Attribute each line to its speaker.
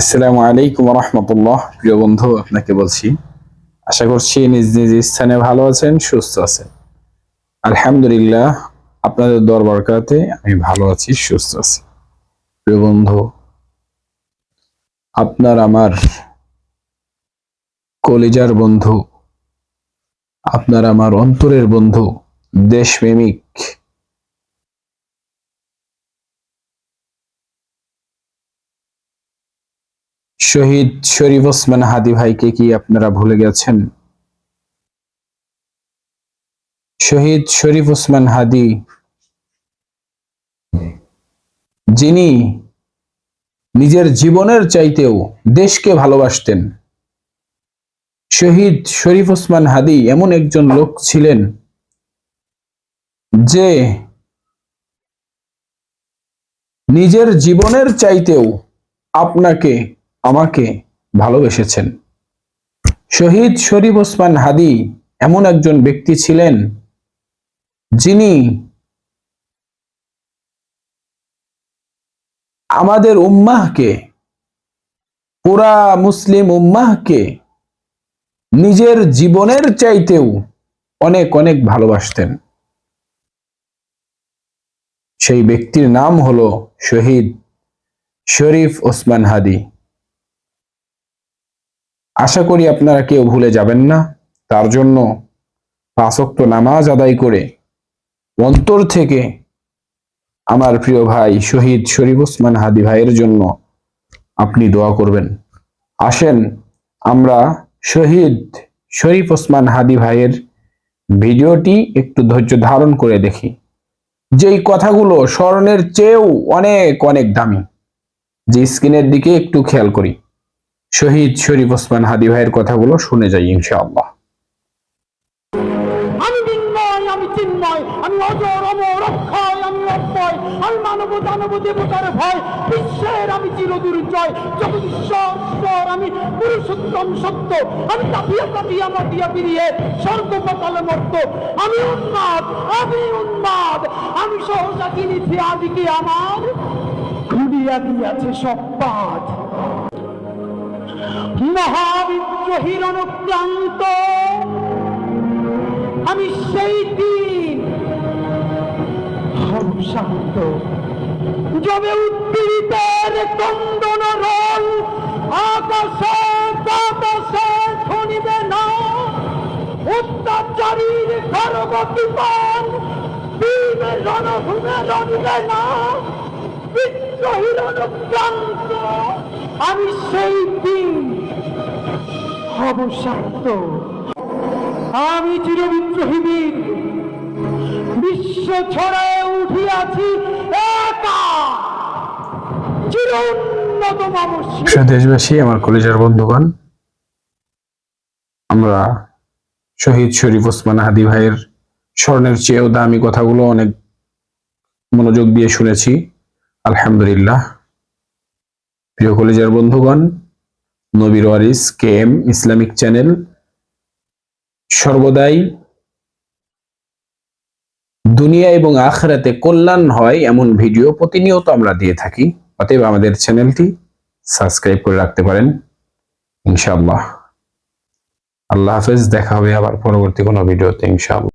Speaker 1: আসসালামু আলাইকুম রহমতুল্লাহ প্রিয় বন্ধু, আপনাকে বলছি, আশা করছি নিজ নিজ স্থানে ভালো আছেন, সুস্থ আছেন। আলহামদুলিল্লাহ, আপনাদের দরবারকাতে আমি ভালো আছি, সুস্থ আছি। প্রিয় বন্ধু, আপনার আমার কলিজার বন্ধু, আপনার আমার অন্তরের বন্ধু, দেশপ্রেমিক শহীদ শরীফ ওসমান হাদি ভাইকে কি আপনারা ভুলে গেছেন? শহীদ শরীফ ওসমান হাদি যিনি নিজের জীবনের চাইতেও দেশকে ভালোবাসতেন, শহীদ শরীফ ওসমান হাদি এমন একজন লোক ছিলেন যে নিজের জীবনের চাইতেও আপনাকে আমাকে ভালোবেসেছেন। শহীদ শরীফ ওসমান হাদি এমন একজন ব্যক্তি ছিলেন যিনি আমাদের উম্মাহকে, পুরা মুসলিম উম্মাহকে নিজের জীবনের চাইতেও অনেক অনেক ভালোবাসতেন। সেই ব্যক্তির নাম হলো শহীদ শরীফ ওসমান হাদি। আশা করি আপনারা কেউ ভুলে যাবেন না। তার জন্য পাঁচক্ত নামাজ আদায় করে অন্তর থেকে আমার প্রিয় ভাই শহীদ শরীফ ওসমান হাদি ভাইয়ের জন্য আপনি দোয়া করবেন। আসেন, আমরা শহীদ শরীফ ওসমান হাদি ভাইয়ের ভিডিওটি একটু ধৈর্য ধারণ করে দেখি। যেই কথাগুলো স্মরণের চেয়েও অনেক অনেক দামি। যে স্ক্রিনের দিকে একটু খেয়াল করি। শহীদ শরীফ ওসমান হাদি ভাইয়ের কথাগুলো শুনে যাই ইনশাআল্লাহ।
Speaker 2: আমি বিন্ময় আমি চিন্ময় আমি অজর অমর অক্ষয় আমি অক্ষয় আমি মানব দানব দেবতার ভয়, বিশ্বের আমি চিরদুর্জয় জগদীশ্বর আমি পুরুষোত্তম সত্য, আমি কাপিয়া কাপিয়া মাটিয়া পিরিয়ে স্বর্গ পাতালে মর্ত। আমি উন্মাদ আমি উন্মাদ, আমি সহসা কিনেছি আদিকে আমার। ঘুরিয়া দিয়াছে সব পাঠ। মহাবিদ্রোহীর অনুক্রান্ত আমি সেই দিন শান্ত যবে উদ্পীড়িতের কন্দন রোল আকাশে বাতাসে শুনিবে না। অত্যাচারীর খরগতি পান বীর রণভূমে রণিবে না। বিদ্রোহীর অনুক্রান্ত আমি সেই দিন হব আমি চিরবিদ্রোহী বীর বিশ্ব ছড়ায় উঠিয়াছি একা। চির
Speaker 1: দেশবাসী, আমার কলেজের বন্ধুগণ, আমরা শহীদ শরীফ ওসমান হাদি ভাইয়ের স্বর্ণের চেয়েও দামি কথাগুলো অনেক মনোযোগ দিয়ে শুনেছি। আলহামদুলিল্লাহ। প্রিয় কলেজের বন্ধুগণ নবীর ওয়ারিস কে এম, ইসলামিক চ্যানেল। সর্বদাই দুনিয়া এবং আখরাতে কল্যাণ হয় এমন ভিডিও প্রতিনিয়ত আমরা দিয়ে থাকি। অতএব আমাদের চ্যানেলটি সাবস্ক্রাইব করে রাখতে পারেন, ইনশাআল্লাহ। আল্লাহ হাফেজ, দেখা হবে আবার পরবর্তী কোনো ভিডিওতে, ইনশাআল্লাহ।